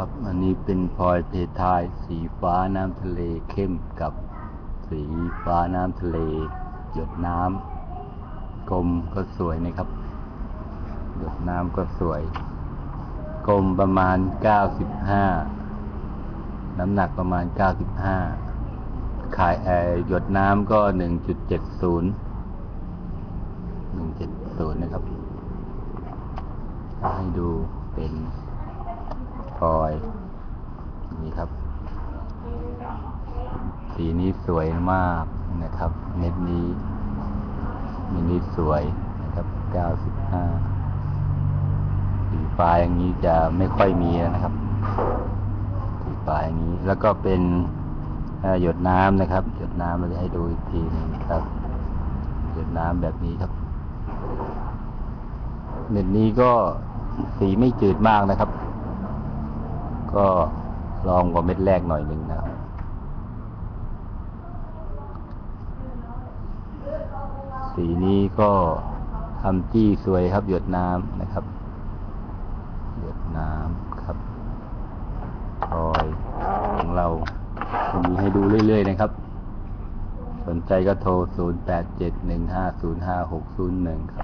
ครับ อันนี้เป็นพลอยเพทายสีฟ้าน้ำทะเลเข้มกับสีฟ้าน้ำทะเล หยดน้ำกลมก็สวยนะครับ หยดน้ำก็สวย กลมประมาณ 95 น้ำหนักประมาณ 95 ขายแอร์หยดน้ำก็ 1.70 1.70 นะครับ ให้ดูเป็น อย นี่ครับ สีนี้สวยมากนะครับ เม็ดนี้มินิสวยนะครับ95สีฟ้าอย่างนี้จะไม่ค่อยมีนะครับ สีฟ้าอย่างนี้ แล้วก็เป็นหยดน้ำนะครับ หยดน้ำเราจะให้ดูอีกทีนึงครับ หยดน้ำแบบนี้ครับเม็ดนี้ก็สีไม่จืดมากนะครับ ก็ลองกว่าเม็ดแรกหน่อยหนึ่งนะครับสีนี้ก็ทำจี้สวยครับ หยดน้ำนะครับ หยดน้ำครับรอยของเราจะมีให้ดูเรื่อย ๆ นะครับ สนใจก็โทร 0871505601 ครับ